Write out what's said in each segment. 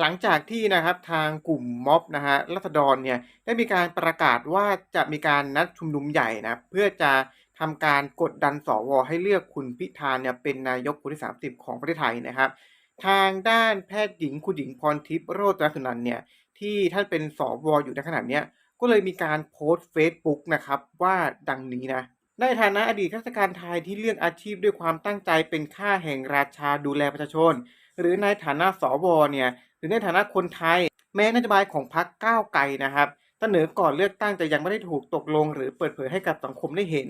หลังจากที่นะครับทางกลุ่มม็อบนะฮะรัษฎรเนี่ยได้มีการประกาศว่าจะมีการนัดชุมนุมใหญ่นะเพื่อจะทำการกดดันสวให้เลือกคุณพิธาเนี่ยเป็นนายกคนที่ 30 ของประเทศไทยนะครับ ทางด้านแพทย์หญิงคุณหญิงพรทิพย์โรจนสุนันเนี่ยที่ท่านเป็นสวอยู่ในขณะเนี้ยก็เลยมีการโพสต์เฟซบุ๊กนะครับว่าดังนี้นะ ในฐานะอดีตข้าราชการไทยที่เลือกอาชีพด้วยความตั้งใจเป็นข้าแห่งราชาดูแลประชาชน หรือในฐานะสวเนี่ยหรือในฐานะคนไทย แม้นโยบายของพรรคก้าวไกลนะครับเสนอก่อนเลือกตั้งแต่ยังไม่ได้ถูกตกลง หรือเปิดเผยให้กับสังคมได้เห็น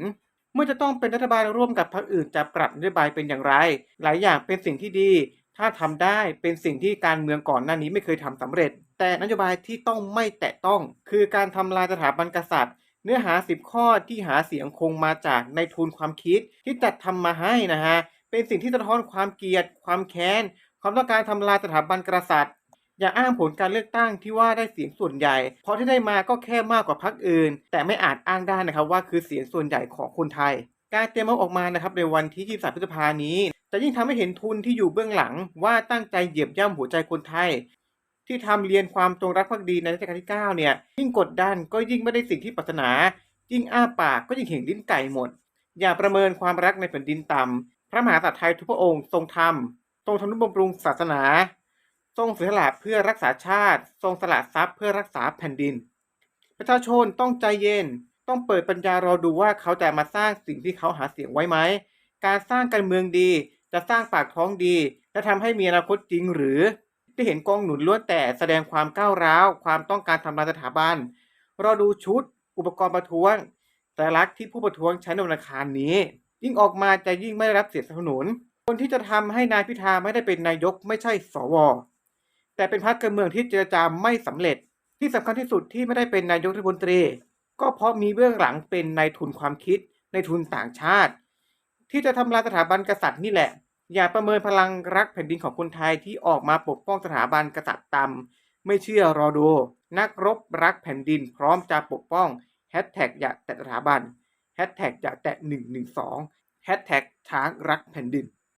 เมื่อจะต้องเป็นรัฐบาลร่วมกับพรรคอื่นจะปรับนโยบายเป็นอย่างไร หลายอย่างเป็นสิ่งที่ดี ถ้าทำได้เป็นสิ่งที่การเมืองก่อนหน้านี้ไม่เคยทำสำเร็จ แต่นโยบายที่ต้องไม่แตะต้อง คือการทำลายสถาบันกษัตริย์ เนื้อหา 10 ข้อที่หาเสียงคงมาจากในทุนความคิดที่จัดทำมาให้นะฮะ เป็นสิ่งที่สะท้อนความเกลียด ความแค้น ความต้องการทำลายสถาบันกษัตริย์ อย่าอ้างผลการเลือกตั้งที่ว่าได้เสียงส่วนใหญ่ เพราะที่ได้มาก็แค่มากกว่าพรรคอื่น แต่ไม่อาจอ้างได้นะครับว่าคือเสียงส่วนใหญ่ของคนไทย การเตรียมม็อออกมานะครับในวันที่ 23 พฤษภานี้จะยิ่งทำให้เห็นทุนที่อยู่เบื้องหลังว่าตั้งใจเหยียบย่ำหัวใจคนไทย ที่ทำเรียนความจงรักภักดีในรัชกาลที่ 9 เนี่ย ยิ่งกดดันก็ยิ่งไม่ได้สิ่งที่ปรารถนา ยิ่งอ้าปากก็ยิ่งเห็นลิ้นไก่หมด อย่าประเมินความรักในแผ่นดินต่ำพระมหากษัตริย์ไทยทุกพระองค์ทรงธรรมทรงทำนุบำรุงศาสนา ทรงเสียสละเพื่อรักษาชาติ ทรงสละทรัพย์เพื่อรักษาแผ่นดิน ประชาชนต้องใจเย็น ต้องเปิดปัญญารอดูว่าเขาจะมาสร้างสิ่งที่เขาหาเสียงไว้ไหม การสร้างการเมืองดีจะสร้างปากท้องดีและทำให้มีอนาคตจริงหรือ ที่เห็นกองหนุนล้วนแต่แสดงความก้าวร้าว ความต้องการทำลายสถาบัน เรอดูชุดอุปกรณ์ประท้วงแต่ลักษณ์ที่ผู้ประท้วงใช้ในวันอังคารนี้ ยิ่งออกมาจะยิ่งไม่ได้รับเสียงสนับสนุน คนที่จะทำให้นายพิธาไม่ได้เป็นนายกไม่ใช่สว แต่เป็นพรรคการเมืองที่เจรจาไม่สำเร็จ ที่สำคัญที่สุดที่ไม่ได้เป็นนายกรัฐมนตรี ก็เพราะมีเบื้องหลังเป็นนายทุนความคิดในายทุนต่างชาติ ที่จะทำลายสถาบันกษัตริย์นี่แหละ อย่าประเมินพลังรักแผ่นดินของคนไทยที่ออกมาปกป้องสถาบันกษัตริย์ต่ำไม่เชื่อรอดู นักรบรักแผ่นดินพร้อมจะปกป้องแฮชแท็กอย่าแตะสถาบันแฮชแท็กอย่าแตะ112แฮชแท็กช้างรักแผ่นดิน